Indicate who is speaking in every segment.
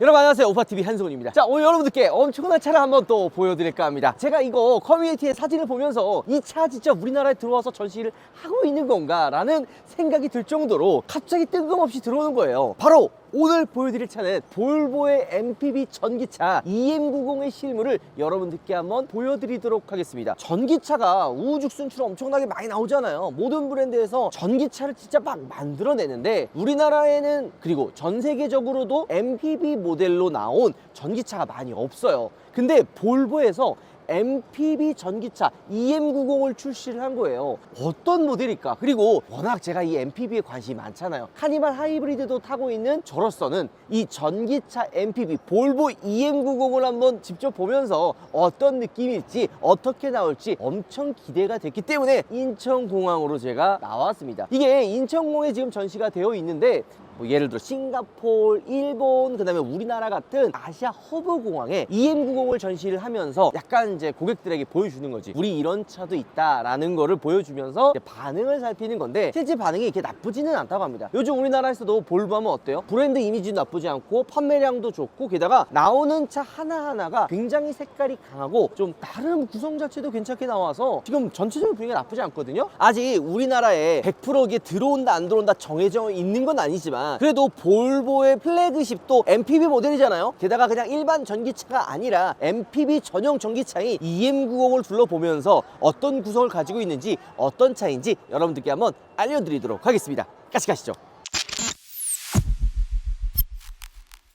Speaker 1: 여러분 안녕하세요. 오파TV 한승훈입니다. 자 오늘 여러분들께 엄청난 차를 한번 또 보여드릴까 합니다. 제가 이거 커뮤니티의 사진을 보면서 이 차 진짜 우리나라에 들어와서 전시를 하고 있는 건가 라는 생각이 들 정도로 갑자기 뜬금없이 들어오는 거예요. 바로 오늘 보여드릴 차는 볼보의 MPV 전기차 EM90의 실물을 여러분들께 한번 보여드리도록 하겠습니다. 전기차가 우후죽 순출 엄청나게 많이 나오잖아요. 모든 브랜드에서 전기차를 진짜 막 만들어내는데 우리나라에는 그리고 전 세계적으로도 MPV 모델로 나온 전기차가 많이 없어요. 근데 볼보에서 MPV 전기차 EM90을 출시를 한 거예요. 어떤 모델일까? 그리고 워낙 제가 이 MPV에 관심이 많잖아요. 카니발 하이브리드도 타고 있는 저로서는 이 전기차 MPV 볼보 EM90을 한번 직접 보면서 어떤 느낌일지 어떻게 나올지 엄청 기대가 됐기 때문에 인천공항으로 제가 나왔습니다. 이게 인천공에 지금 전시가 되어 있는데 뭐 예를 들어 싱가폴, 일본, 그다음에 우리나라 같은 아시아 허브 공항에 EM90을 전시를 하면서 약간 이제 고객들에게 보여주는 거지. 우리 이런 차도 있다라는 거를 보여주면서 반응을 살피는 건데 실제 반응이 이렇게 나쁘지는 않다고 합니다. 요즘 우리나라에서도 볼보 하면 어때요? 브랜드 이미지도 나쁘지 않고 판매량도 좋고 게다가 나오는 차 하나하나가 굉장히 색깔이 강하고 좀 다른 구성 자체도 괜찮게 나와서 지금 전체적인 분위기가 나쁘지 않거든요. 아직 우리나라에 100% 이게 들어온다 안 들어온다 정해져 있는 건 아니지만 그래도 볼보의 플래그십도 MPV 모델이잖아요. 게다가 그냥 일반 전기차가 아니라 MPV 전용 전기차인 EM90을 둘러보면서 어떤 구성을 가지고 있는지 어떤 차인지 여러분들께 한번 알려드리도록 하겠습니다. 같이 가시죠.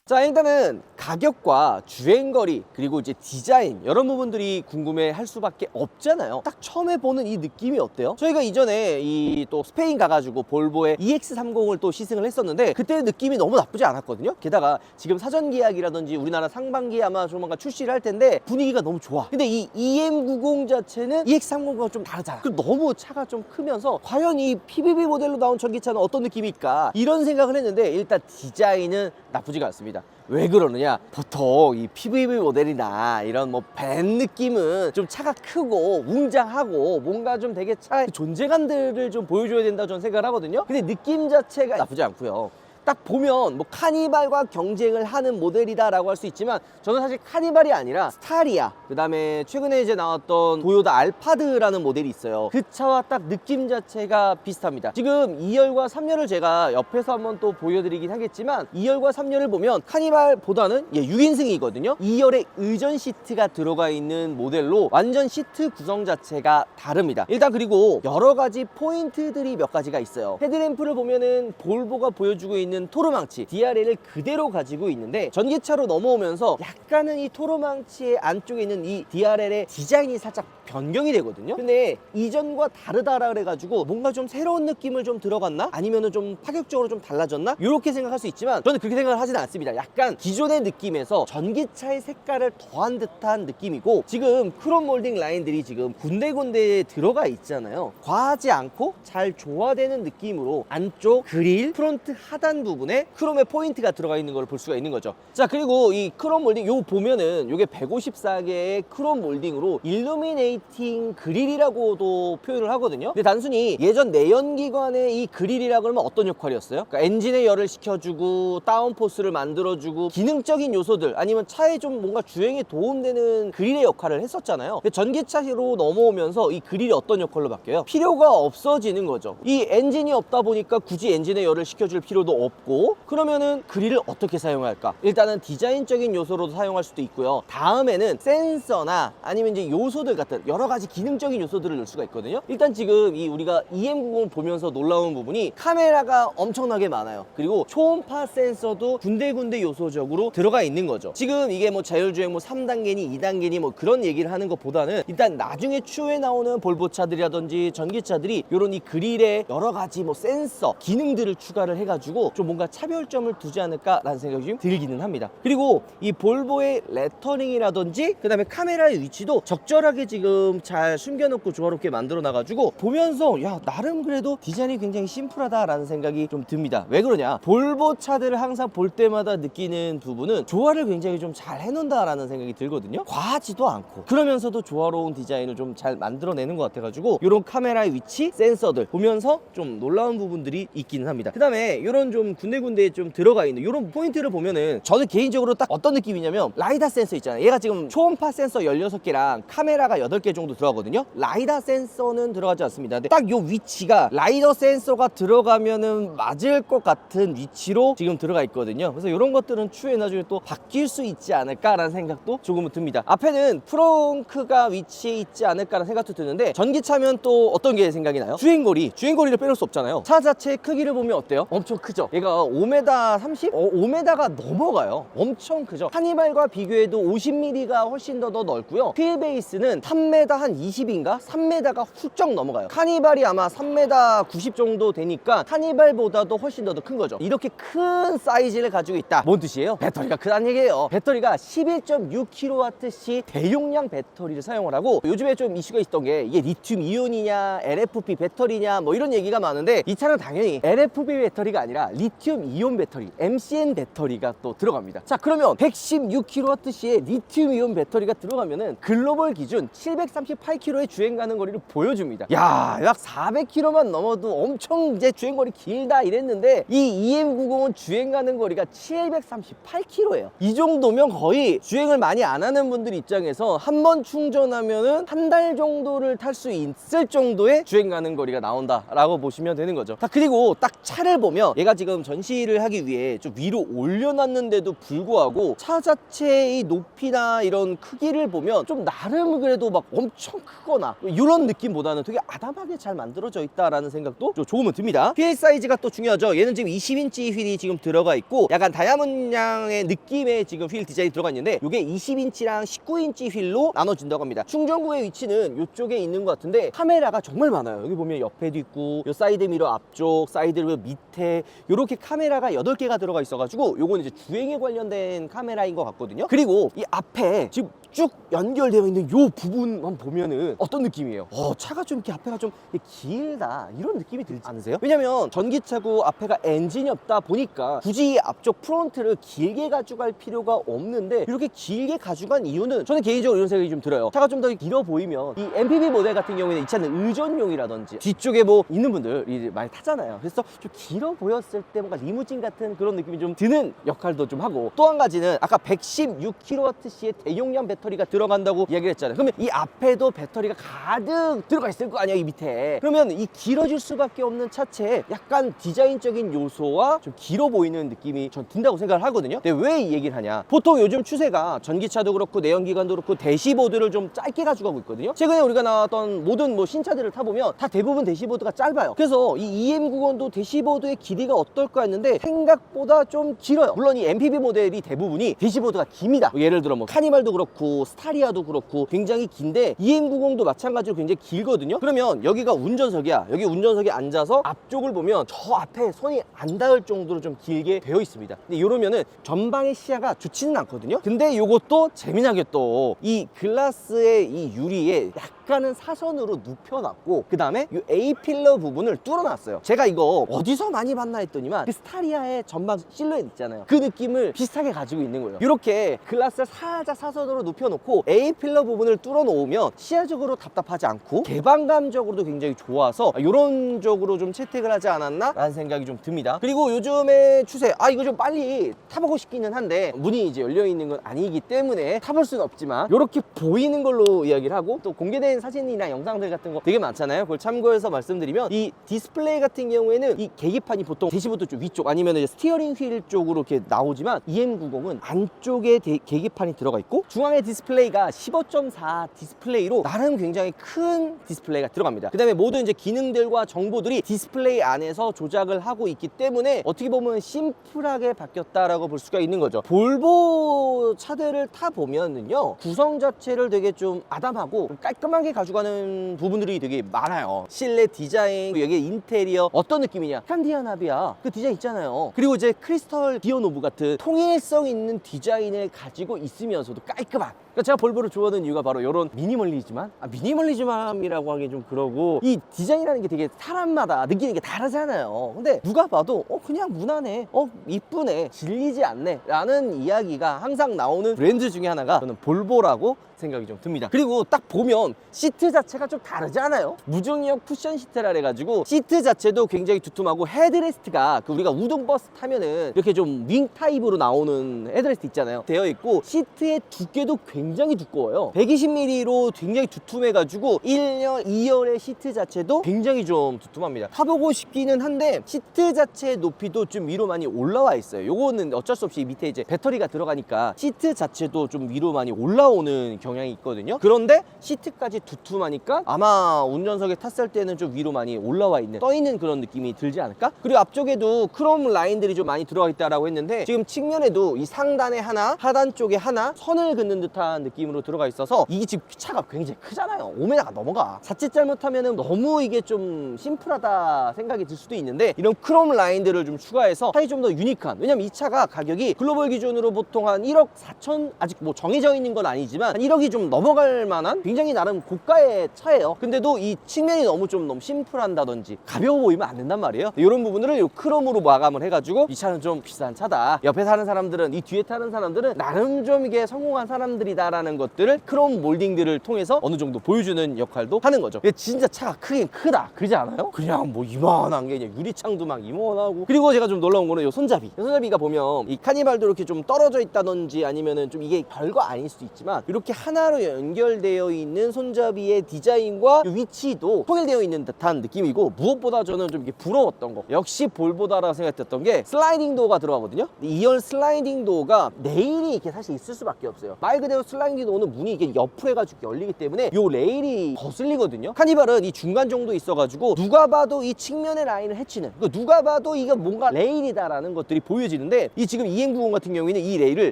Speaker 1: 자 일단은 가격과 주행거리 그리고 이제 디자인 이런 부분들이 궁금해 할 수밖에 없잖아요. 딱 처음에 보는 이 느낌이 어때요? 저희가 이전에 이 또 스페인 가가지고 볼보의 EX30을 또 시승을 했었는데 그때 느낌이 너무 나쁘지 않았거든요. 게다가 지금 사전 계약이라든지 우리나라 상반기에 아마 조만간 출시를 할 텐데 분위기가 너무 좋아. 근데 이 EM90 자체는 EX30과 좀 다르잖아. 그리고 너무 차가 좀 크면서 과연 이 PBB 모델로 나온 전기차는 어떤 느낌일까? 이런 생각을 했는데 일단 디자인은 나쁘지가 않습니다 왜 그러느냐? 보통 이 PVV 모델이나 이런 뭐 밴 느낌은 좀 차가 크고 웅장하고 뭔가 좀 되게 차의 존재감들을 좀 보여줘야 된다고 저는 생각을 하거든요. 근데 느낌 자체가 나쁘지 않고요 딱 보면 뭐 카니발과 경쟁을 하는 모델이다라고 할 수 있지만 저는 사실 카니발이 아니라 스타리아 그다음에 최근에 이제 나왔던 도요타 알파드라는 모델이 있어요. 그 차와 딱 느낌 자체가 비슷합니다. 지금 2열과 3열을 제가 옆에서 한번 또 보여드리긴 하겠지만 2열과 3열을 보면 카니발보다는 예, 6인승이거든요. 2열에 의전 시트가 들어가 있는 모델로 완전 시트 구성 자체가 다릅니다. 일단 그리고 여러 가지 포인트들이 몇 가지가 있어요. 헤드램프를 보면은 볼보가 보여주고 있는 토르망치 DRL을 그대로 가지고 있는데 전기차로 넘어오면서 약간은 이 토르망치의 안쪽에 있는 이 DRL의 디자인이 살짝 변경이 되거든요 근데 이전과 다르다라 그래가지고 뭔가 좀 새로운 느낌을 좀 들어갔나? 아니면은 좀 파격적으로 좀 달라졌나? 이렇게 생각할 수 있지만 저는 그렇게 생각을 하지는 않습니다 약간 기존의 느낌에서 전기차의 색깔을 더한 듯한 느낌이고 지금 크롬 몰딩 라인들이 지금 군데군데에 들어가 있잖아요 과하지 않고 잘 조화되는 느낌으로 안쪽 그릴 프론트 하단 부분에 크롬의 포인트가 들어가 있는 걸 볼 수가 있는 거죠 자 그리고 이 크롬 몰딩 요 보면은 요게 154개의 크롬 몰딩으로 일루미네이 팅 그릴이라고도 표현을 하거든요 근데 단순히 예전 내연기관의 이 그릴이라고 그러면 어떤 역할이었어요? 그러니까 엔진의 열을 식혀주고 다운포스를 만들어주고 기능적인 요소들 아니면 차에 좀 뭔가 주행에 도움되는 그릴의 역할을 했었잖아요 전기차로 넘어오면서 이 그릴이 어떤 역할로 바뀌어요? 필요가 없어지는 거죠 이 엔진이 없다 보니까 굳이 엔진의 열을 식혀줄 필요도 없고 그러면은 그릴을 어떻게 사용할까? 일단은 디자인적인 요소로도 사용할 수도 있고요 다음에는 센서나 아니면 이제 요소들 같은 여러 가지 기능적인 요소들을 넣을 수가 있거든요. 일단 지금 이 우리가 EM90을 보면서 놀라운 부분이 카메라가 엄청나게 많아요. 그리고 초음파 센서도 군데군데 요소적으로 들어가 있는 거죠. 지금 이게 뭐 자율주행 뭐 3단계니 2단계니 뭐 그런 얘기를 하는 것보다는 일단 나중에 추후에 나오는 볼보차들이라든지 전기차들이 이런 이 그릴에 여러 가지 뭐 센서 기능들을 추가를 해가지고 좀 뭔가 차별점을 두지 않을까라는 생각이 좀 들기는 합니다. 그리고 이 볼보의 레터링이라든지 그 다음에 카메라의 위치도 적절하게 지금 만큼 잘 숨겨놓고 조화롭게 만들어 놔가지고 보면서 야 나름 그래도 디자인이 굉장히 심플하다라는 생각이 좀 듭니다. 왜 그러냐? 볼보 차들을 항상 볼 때마다 느끼는 부분은 조화를 굉장히 좀 잘 해놓는다라는 생각이 들거든요. 과하지도 않고 그러면서도 조화로운 디자인을 좀 잘 만들어내는 것 같아가지고 이런 카메라의 위치, 센서들 보면서 좀 놀라운 부분들이 있기는 합니다. 그 다음에 이런 좀 군데군데 좀 들어가 있는 이런 포인트를 보면은 저는 개인적으로 딱 어떤 느낌이냐면 라이다 센서 있잖아요. 얘가 지금 초음파 센서 16개랑 카메라가 8개 정도 들어가거든요. 라이다 센서는 들어가지 않습니다. 근데 딱 요 위치가 라이더 센서가 들어가면은 맞을 것 같은 위치로 지금 들어가 있거든요. 그래서 이런 것들은 추후에 나중에 또 바뀔 수 있지 않을까라는 생각도 조금은 듭니다. 앞에는 프렁크가 위치해 있지 않을까라는 생각도 드는데 전기차면 또 어떤 게 생각이 나요? 주행거리. 주행거리를 빼놓을 수 없잖아요. 차 자체의 크기를 보면 어때요? 엄청 크죠? 얘가 5m 30? 어, 5m가 넘어가요. 엄청 크죠? 카니발과 비교해도 50mm가 훨씬 더, 더 넓고요. 휠 베이스는 3m 한 20인가? 3m가 훌쩍 넘어가요. 카니발이 아마 3m 90 정도 되니까 카니발보다도 훨씬 더 큰 거죠. 이렇게 큰 사이즈를 가지고 있다. 뭔 뜻이에요? 배터리가 크다는 얘기예요. 배터리가 11.6kWh 대용량 배터리를 사용을 하고 요즘에 좀 이슈가 있던 게 이게 리튬 이온이냐 LFP 배터리냐 뭐 이런 얘기가 많은데 이 차는 당연히 LFP 배터리가 아니라 리튬 이온 배터리 MCN 배터리가 또 들어갑니다. 자 그러면 116kWh의 리튬 이온 배터리가 들어가면은 글로벌 기준 738km의 주행 가는 거리를 보여줍니다. 야, 약 400km만 넘어도 엄청 이제 주행 거리 길다 이랬는데 이 EM90은 주행 가는 거리가 738km예요. 이 정도면 거의 주행을 많이 안 하는 분들 입장에서 한 번 충전하면은 한 달 정도를 탈 수 있을 정도의 주행 가는 거리가 나온다라고 보시면 되는 거죠. 자, 그리고 딱 차를 보면 얘가 지금 전시를 하기 위해 좀 위로 올려놨는데도 불구하고 차 자체의 높이나 이런 크기를 보면 좀 나름 그래도 막 엄청 크거나 이런 느낌보다는 되게 아담하게 잘 만들어져 있다라는 생각도 좀 조금은 듭니다. 휠 사이즈가 또 중요하죠. 얘는 지금 20인치 휠이 지금 들어가 있고 약간 다이아몬드 양의 느낌의 지금 휠 디자인이 들어가 있는데 이게 20인치랑 19인치 휠로 나눠진다고 합니다. 충전구의 위치는 이쪽에 있는 것 같은데 카메라가 정말 많아요. 여기 보면 옆에도 있고 요 사이드 미러 앞쪽, 사이드 미러 밑에 이렇게 카메라가 8개가 들어가 있어가지고 요건 이제 주행에 관련된 카메라인 것 같거든요. 그리고 이 앞에 지금 쭉 연결되어 있는 요 부분만 보면은 어떤 느낌이에요? 어, 차가 좀 이렇게 앞에가 좀 길다 이런 느낌이 들지 않으세요? 왜냐면 전기차고 앞에가 엔진이 없다 보니까 굳이 이 앞쪽 프론트를 길게 가져갈 필요가 없는데 이렇게 길게 가져간 이유는 저는 개인적으로 이런 생각이 좀 들어요. 차가 좀 더 길어 보이면 이 MPV 모델 같은 경우에는 이 차는 의전용이라든지 뒤쪽에 뭐 있는 분들이 많이 타잖아요. 그래서 좀 길어 보였을 때 뭔가 리무진 같은 그런 느낌이 좀 드는 역할도 좀 하고 또 한 가지는 아까 116kWh의 대용량 배터리 가 들어간다고 이야기를 했잖아요. 그러면 이 앞에도 배터리가 가득 들어가 있을 거 아니야 이 밑에. 그러면 이 길어질 수밖에 없는 차체에 약간 디자인적인 요소와 좀 길어 보이는 느낌이 전 든다고 생각을 하거든요. 근데 왜 이 얘기를 하냐? 보통 요즘 추세가 전기차도 그렇고 내연기관도 그렇고 대시보드를 좀 짧게 가져가고 있거든요. 최근에 우리가 나왔던 모든 뭐 신차들을 타보면 다 대부분 대시보드가 짧아요. 그래서 이 EM90도 대시보드의 길이가 어떨까 했는데 생각보다 좀 길어요. 물론 이 MPV 모델이 대부분이 대시보드가 깁니다. 뭐 예를 들어 뭐 카니발도 그렇고 스타리아도 그렇고 굉장히 긴데 EM90도 마찬가지로 굉장히 길거든요. 그러면 여기가 운전석이야. 여기 운전석에 앉아서 앞쪽을 보면 저 앞에 손이 안 닿을 정도로 좀 길게 되어 있습니다. 근데 이러면은 전방의 시야가 좋지는 않거든요. 근데 이것도 재미나게 또 이 글라스의 이 유리에 약간 은 사선으로 눕혀놨고 그 다음에 이 A 필러 부분을 뚫어놨어요. 제가 이거 어디서 많이 봤나 했더니만 그 스타리아의 전방 실루엣 있잖아요. 그 느낌을 비슷하게 가지고 있는 거예요. 이렇게 글라스를 살짝 사선으로 눕혀놓고 A 필러 부분을 뚫어놓으면 시야적으로 답답하지 않고 개방감적으로도 굉장히 좋아서 이런 쪽으로 좀 채택을 하지 않았나 라는 생각이 좀 듭니다. 그리고 요즘의 추세 아 이거 좀 빨리 타보고 싶기는 한데 문이 이제 열려 있는 건 아니기 때문에 타볼 수는 없지만 이렇게 보이는 걸로 이야기를 하고 또 공개된 사진이나 영상들 같은 거 되게 많잖아요. 그걸 참고해서 말씀드리면 이 디스플레이 같은 경우에는 이 계기판이 보통 대시보드 쪽 위쪽 아니면 이제 스티어링 휠 쪽으로 이렇게 나오지만 EM90은 안쪽에 대- 계기판이 들어가 있고 중앙에 디스플레이가 15.4 디스플레이로 나름 굉장히 큰 디스플레이가 들어갑니다. 그 다음에 모든 이제 기능들과 정보들이 디스플레이 안에서 조작을 하고 있기 때문에 어떻게 보면 심플하게 바뀌었다라고 볼 수가 있는 거죠. 볼보 차들을 타 보면은요 구성 자체를 되게 좀 아담하고 깔끔하게 가져가는 부분들이 되게 많아요. 실내 디자인, 여기 인테리어 어떤 느낌이냐? 칸디아 나비야 그 디자인 있잖아요. 그리고 이제 크리스털 디오노브 같은 통일성 있는 디자인을 가지고 있으면서도 깔끔한 그러니까 제가 볼보를 좋아하는 이유가 바로 이런 미니멀리지만 아, 미니멀리즘이라고 하기 좀 그러고 이 디자인이라는 게 되게 사람마다 느끼는 게 다르잖아요. 근데 누가 봐도 어 그냥 무난해, 어 이쁘네, 질리지 않네 라는 이야기가 항상 나오는 브랜드 중에 하나가 저는 볼보라고 생각이 좀 듭니다. 그리고 딱 보면 시트 자체가 좀 다르지 않아요? 무중력 쿠션 시트라 해가지고 시트 자체도 굉장히 두툼하고 헤드레스트가 그 우리가 우동 버스 타면은 이렇게 좀 윙 타입으로 나오는 헤드레스트 있잖아요. 되어 있고 시트의 두께도 굉장히 두꺼워요. 120mm로 굉장히 두툼해가지고 1열, 2열의 시트 자체도 굉장히 좀 두툼합니다. 타보고 싶기는 한데 시트 자체의 높이도 좀 위로 많이 올라와 있어요. 요거는 어쩔 수 없이 밑에 이제 배터리가 들어가니까 시트 자체도 좀 위로 많이 올라오는 경향이 있거든요. 그런데 시트까지 두툼하니까 아마 운전석에 탔을 때는 좀 위로 많이 올라와 있는 떠 있는 그런 느낌이 들지 않을까? 그리고 앞쪽에도 크롬 라인들이 좀 많이 들어가 있다라고 했는데 지금 측면에도 이 상단에 하나, 하단 쪽에 하나 선을 긋는 듯한 느낌으로 들어가 있어서 이게 지금 차가 굉장히 크잖아요. 5m가 넘어가. 자칫 잘못하면 너무 이게 좀 심플하다 생각이 들 수도 있는데 이런 크롬 라인들을 좀 추가해서 차이 좀 더 유니크한 왜냐면 이 차가 가격이 글로벌 기준으로 보통 한 1억 4천 아직 뭐 정해져 있는 건 아니지만 한 1억이 좀 넘어갈 만한 굉장히 나름 고가의 차예요. 근데도 이 측면이 너무 좀 너무 심플한다든지 가벼워 보이면 안 된단 말이에요. 이런 부분을 이 크롬으로 마감을 해가지고 이 차는 좀 비싼 차다. 옆에 타는 사람들은 이 뒤에 타는 사람들은 나름 좀 이게 성공한 사람들이다 라는 것들을 크롬 몰딩들을 통해서 어느 정도 보여주는 역할도 하는 거죠. 근데 진짜 차가 크긴 크다. 그러지 않아요? 그냥 뭐 이만한 게 그냥 유리창도 막 이만하고 그리고 제가 좀 놀라운 거는 이 손잡이. 이 손잡이가 보면 이 카니발도 이렇게 좀 떨어져 있다든지 아니면은 좀 이게 별거 아닐 수도 있지만 이렇게 하나로 연결되어 있는 손잡이의 디자인과 이 위치도 통일되어 있는 듯한 느낌이고 무엇보다 저는 좀 이게 부러웠던 거 역시 볼보다라고 생각했던 게 슬라이딩 도어가 들어가거든요 2열 슬라이딩 도어가 레일이 이렇게 사실 있을 수밖에 없어요 말 그대로 슬라이딩 도어는 문이 이게 옆으로 해가지고 열리기 때문에 요 레일이 거슬리거든요 카니발은 이 중간 정도 있어가지고 누가 봐도 이 측면의 라인을 해치는 그 누가 봐도 이게 뭔가 레일이다라는 것들이 보여지는데 이 지금 EN90 같은 경우에는 이 레일을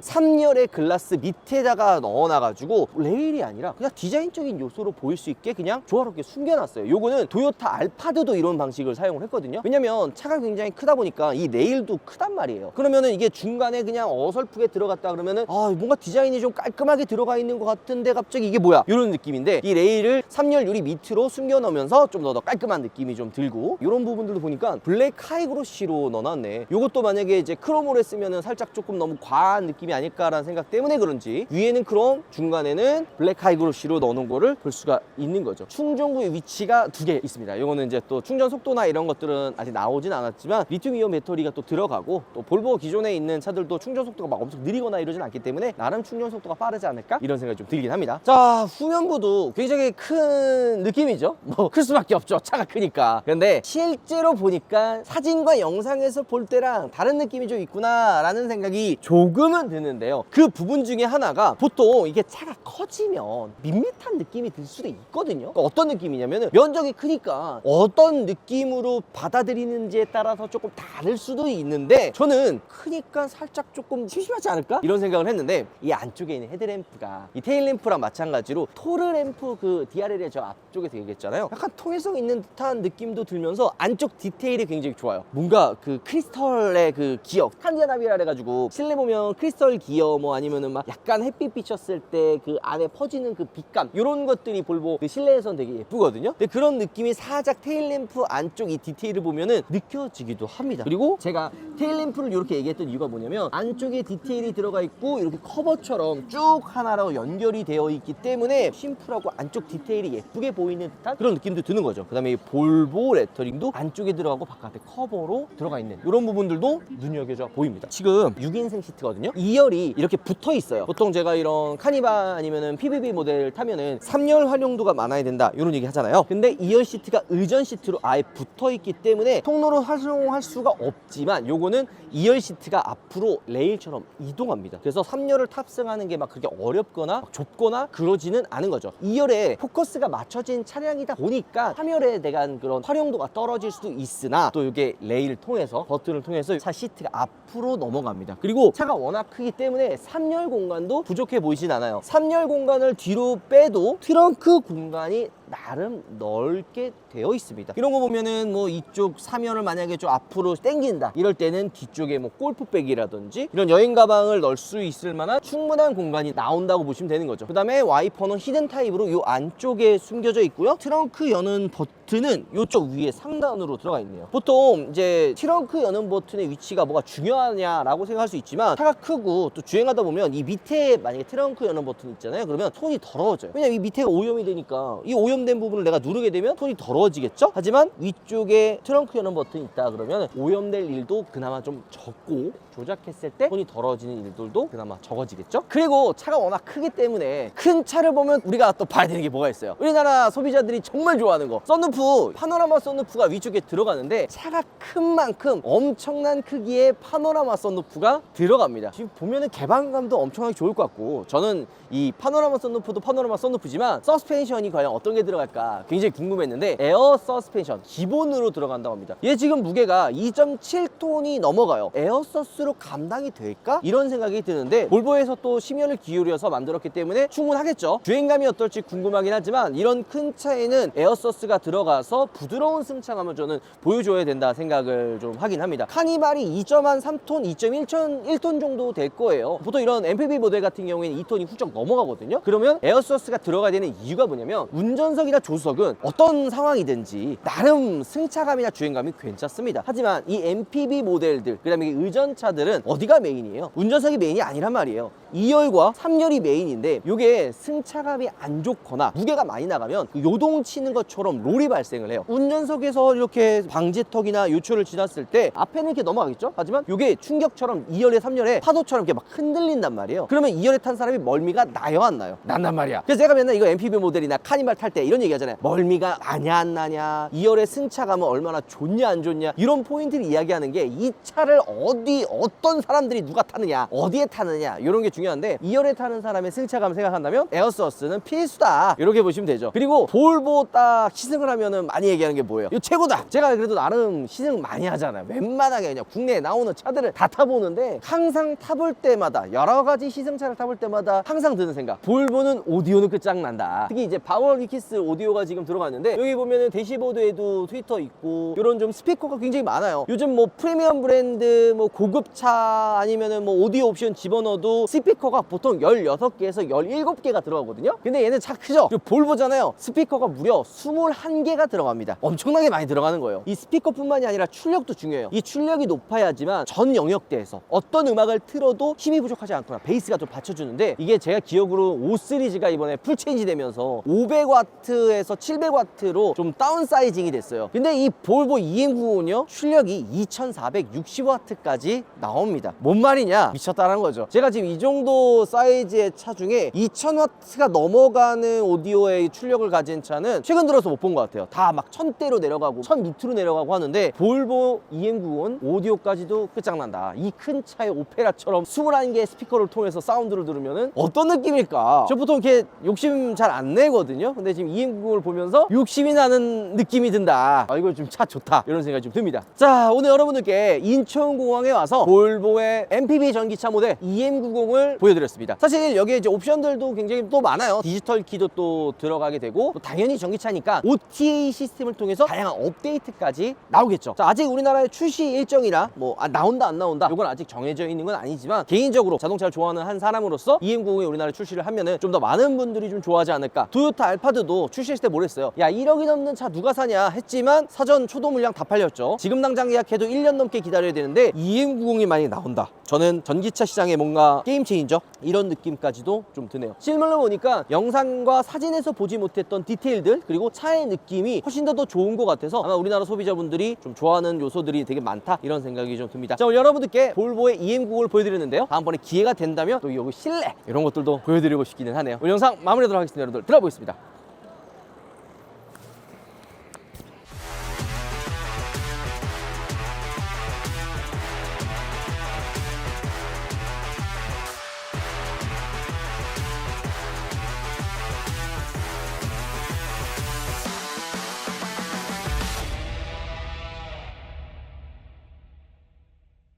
Speaker 1: 3열의 글라스 밑에다가 넣어놔가지고 레일이 아니라 그냥 디자인적인 요소로 보일 수 있게 그냥 조화롭게 숨겨놨어요. 요거는 도요타 알파드도 이런 방식을 사용을 했거든요. 왜냐면 차가 굉장히 크다 보니까 이 레일도 크단 말이에요. 그러면은 이게 중간에 그냥 어설프게 들어갔다 그러면은 아 뭔가 디자인이 좀 깔끔하게 들어가 있는 것 같은데 갑자기 이게 뭐야 이런 느낌인데 이 레일을 3열 유리 밑으로 숨겨놓으면서 좀 더 깔끔한 느낌이 좀 들고 이런 부분들도 보니까 블랙 하이그로시로 넣어놨네. 요것도 만약에 이제 크롬으로 했으면은 살짝 조금 너무 과한 느낌이 아닐까라는 생각 때문에 그런지 위에는 크롬 중간에는 블랙 하이그로시로 넣어놓은 거를 볼 수가 있는 거죠. 충전구의 위치가 두 개 있습니다. 이거는 이제 또 충전 속도나 이런 것들은 아직 나오진 않았지만 리튬 이온 배터리가 또 들어가고 또 볼보 기존에 있는 차들도 충전 속도가 막 엄청 느리거나 이러진 않기 때문에 나름 충전 속도가 빠르지 않 을까 이런 생각이 좀 들긴 합니다. 자 후면부도 굉장히 큰 느낌이죠. 뭐 클 수밖에 없죠. 차가 크니까. 근데 실제로 보니까 사진과 영상에서 볼 때랑 다른 느낌이 좀 있구나 라는 생각이 조금은 드는데요. 그 부분 중에 하나가 보통 이게 차가 커지면 밋밋한 느낌이 들 수도 있거든요. 그러니까 어떤 느낌이냐면은 면적이 크니까 어떤 느낌으로 받아들이는지에 따라서 조금 다를 수도 있는데 저는 크니까 살짝 조금 심심하지 않을까? 이런 생각을 했는데 이 안쪽에 있는 헤드램 프가 이 테일 램프랑 마찬가지로 토르 램프 그 DRL의 저 앞쪽에서 얘기했잖아요. 약간 통일성 있는 듯한 느낌도 들면서 안쪽 디테일이 굉장히 좋아요. 뭔가 그 크리스털의 그 기어 탄자나비라 해가지고 실내 보면 크리스털 기어 뭐 아니면은 막 약간 햇빛 비쳤을 때 그 안에 퍼지는 그 빛감 이런 것들이 볼보 그 실내에선 되게 예쁘거든요. 근데 그런 느낌이 살짝 테일 램프 안쪽 이 디테일을 보면은 느껴지기도 합니다. 그리고 제가 테일 램프를 이렇게 얘기했던 이유가 뭐냐면 안쪽에 디테일이 들어가 있고 이렇게 커버처럼 쭉 하나로 연결이 되어 있기 때문에 심플하고 안쪽 디테일이 예쁘게 보이는 듯한 그런 느낌도 드는 거죠. 그 다음에 이 볼보 레터링도 안쪽에 들어가고 바깥에 커버로 들어가 있는 이런 부분들도 눈여겨져 보입니다. 지금 6인승 시트거든요. 2열이 이렇게 붙어 있어요. 보통 제가 이런 카니발 아니면은 PBB 모델 타면은 3열 활용도가 많아야 된다 이런 얘기 하잖아요. 근데 2열 시트가 의전 시트로 아예 붙어 있기 때문에 통로로 활용할 수가 없지만 요거는 2열 시트가 앞으로 레일처럼 이동합니다. 그래서 3열을 탑승하는 게 막 그렇게 어렵거나 막 좁거나 그러지는 않은 거죠. 2열에 포커스가 맞춰진 차량이다 보니까 3열에 대한 그런 활용도가 떨어질 수도 있으나 또 이게 레일을 통해서 버튼을 통해서 차 시트가 앞으로 넘어갑니다. 그리고 차가 워낙 크기 때문에 3열 공간도 부족해 보이진 않아요. 3열 공간을 뒤로 빼도 트렁크 공간이 나름 넓게 되어 있습니다. 이런 거 보면은 뭐 이쪽 사면을 만약에 좀 앞으로 당긴다 이럴 때는 뒤쪽에 뭐 골프백이라든지 이런 여행 가방을 넣을 수 있을 만한 충분한 공간이 나온다고 보시면 되는 거죠. 그 다음에 와이퍼는 히든 타입으로 이 안쪽에 숨겨져 있고요. 트렁크 여는 버튼 은 이쪽 위에 상단으로 들어가 있네요. 보통 이제 트렁크 여는 버튼의 위치가 뭐가 중요하냐라고 생각할 수 있지만 차가 크고 또 주행하다 보면 이 밑에 만약에 트렁크 여는 버튼 있잖아요. 그러면 손이 더러워져요. 왜냐면 이 밑에가 오염이 되니까 이 오염된 부분을 내가 누르게 되면 손이 더러워지겠죠? 하지만 위쪽에 트렁크 여는 버튼이 있다 그러면 오염될 일도 그나마 좀 적고 조작했을 때 손이 더러워지는 일들도 그나마 적어지겠죠? 그리고 차가 워낙 크기 때문에 큰 차를 보면 우리가 또 봐야 되는 게 뭐가 있어요. 우리나라 소비자들이 정말 좋아하는 거 썬루프 파노라마 썬루프가 위쪽에 들어가는데 차가 큰 만큼 엄청난 크기의 파노라마 썬루프가 들어갑니다. 지금 보면은 개방감도 엄청나게 좋을 것 같고 저는 이 파노라마 썬루프도 파노라마 썬루프지만 서스펜션이 과연 어떤 게 들어갈까 굉장히 궁금했는데 에어 서스펜션 기본으로 들어간다고 합니다. 얘 지금 무게가 2.7톤이 넘어가요. 에어 서스 로 감당이 될까? 이런 생각이 드는데 볼보에서 또 심혈을 기울여서 만들었기 때문에 충분하겠죠. 주행감이 어떨지 궁금하긴 하지만 이런 큰 차에는 에어 서스가 들어가서 부드러운 승차감을 저는 보여줘야 된다 생각을 좀 하긴 합니다. 카니발이 2.3톤, 2.1톤 1톤 정도 될 거예요. 보통 이런 MPV 모델 같은 경우에는 2톤이 훌쩍 넘어가거든요. 그러면 에어서스가 들어가야 되는 이유가 뭐냐면 운전석이나 조수석은 어떤 상황이든지 나름 승차감이나 주행감이 괜찮습니다. 하지만 이 MPV 모델들, 그 다음에 이 의전차 들은 어디가 메인이에요? 운전석이 메인이 아니란 말이에요. 2열과 3열이 메인인데 이게 승차감이 안 좋거나 무게가 많이 나가면 그 요동치는 것처럼 롤이 발생을 해요. 운전석에서 이렇게 방지턱이나 요초를 지났을 때 앞에는 이렇게 넘어가겠죠? 하지만 이게 충격처럼 2열에 3열에 파도처럼 이렇게 막 흔들린단 말이에요. 그러면 2열에 탄 사람이 멀미가 나요 안 나요? 난단 말이야. 그래서 제가 맨날 이거 MPV 모델이나 카니발 탈 때 이런 얘기 하잖아요. 멀미가 나냐 안 나냐 2열의 승차감은 얼마나 좋냐 안 좋냐 이런 포인트를 이야기하는 게 이 차를 어디 어떤 사람들이 누가 타느냐 어디에 타느냐 이런 게 중요한데 2열에 타는 사람의 승차감을 생각한다면 에어서스는 필수다 이렇게 보시면 되죠. 그리고 볼보 딱 시승을 하면은 많이 얘기하는 게 뭐예요? 이거 최고다. 제가 그래도 나름 시승 많이 하잖아요. 웬만하게 그냥 국내에 나오는 차들을 다 타보는데 항상 타볼 때마다 여러 가지 시승차를 타볼 때마다 항상 드는 생각. 볼보는 오디오는 끝장난다. 특히 이제 파워 리키스 오디오가 지금 들어갔는데 여기 보면은 대시보드에도 트위터 있고 이런 좀 스피커가 굉장히 많아요. 요즘 뭐 프리미엄 브랜드 뭐 고급 차 아니면은 뭐 오디오 옵션 집어넣어도 스피커가 보통 16개에서 17개가 들어가거든요. 근데 얘는 차 크죠? 볼보잖아요. 스피커가 무려 21개가 들어갑니다. 엄청나게 많이 들어가는 거예요. 이 스피커뿐만이 아니라 출력도 중요해요. 이 출력이 높아야지만 전 영역대에서 어떤 음악을 틀어도 힘이 부족하지 않거나 베이스가 좀 받쳐주는데 이게 제가 기억으로 5 시리즈가 이번에 풀체인지 되면서 500W에서 700W로 좀 다운 사이징이 됐어요. 근데 이 볼보 EM95는요 출력이 2460W까지 나옵니다. 뭔 말이냐? 미쳤다는 거죠. 제가 지금 이 정도 사이즈의 차 중에 2000W가 넘어가는 오디오의 출력을 가진 차는 최근 들어서 못 본 것 같아요. 다 막 1000대로 내려가고 1000 밑으로 내려가고 하는데 볼보 EM95는 오디오까지도 끝장난다. 이 큰 차의 오페라처럼 21개의 스피커를 통해서 사운드를 들으면 어떤 느낌일까? 저 보통 이렇게 욕심 잘 안 내거든요. 근데 지금 EM90을 보면서 욕심이 나는 느낌이 든다. 아, 이거 좀 차 좋다. 이런 생각이 좀 듭니다. 자, 오늘 여러분들께 인천공항에 와서 볼보의 MPV 전기차 모델 EM90을 보여드렸습니다. 사실 여기에 이제 옵션들도 굉장히 또 많아요. 디지털 키도 또 들어가게 되고 또 당연히 전기차니까 OTA 시스템을 통해서 다양한 업데이트까지 나오겠죠. 자, 아직 우리나라의 출시 일정이라 뭐 아, 나온다 안 나온다 이건 아직 정해져 있는 건 아니지만 개인적으로 자동차를 좋아하는 한 사람으로서 EM90이 우리나라에 출시를 하면은 좀 더 많은 분들이 좀 좋아하지 않을까. 도요타 알파드도 출시했을 때 뭐랬어요? 야 1억이 넘는 차 누가 사냐 했지만 사전 초도 물량 다 팔렸죠. 지금 당장 예약해도 1년 넘게 기다려야 되는데 EM90 이 많이 나온다. 저는 전기차 시장에 뭔가 게임 체인저 이런 느낌까지도 좀 드네요. 실물로 보니까 영상과 사진에서 보지 못했던 디테일들 그리고 차의 느낌이 훨씬 더 더 좋은 것 같아서 아마 우리나라 소비자분들이 좀 좋아하는 요소들이 되게 많다 이런 생각이 좀 듭니다. 자 여러분들께 볼보의 EM90을 보여드렸는데요. 다음번에 기회가 된다면 또 여기 실내 이런 것들도 보여드리고 싶기는 하네요. 오늘 영상 마무리하도록 하겠습니다. 여러분들 들어보겠습니다.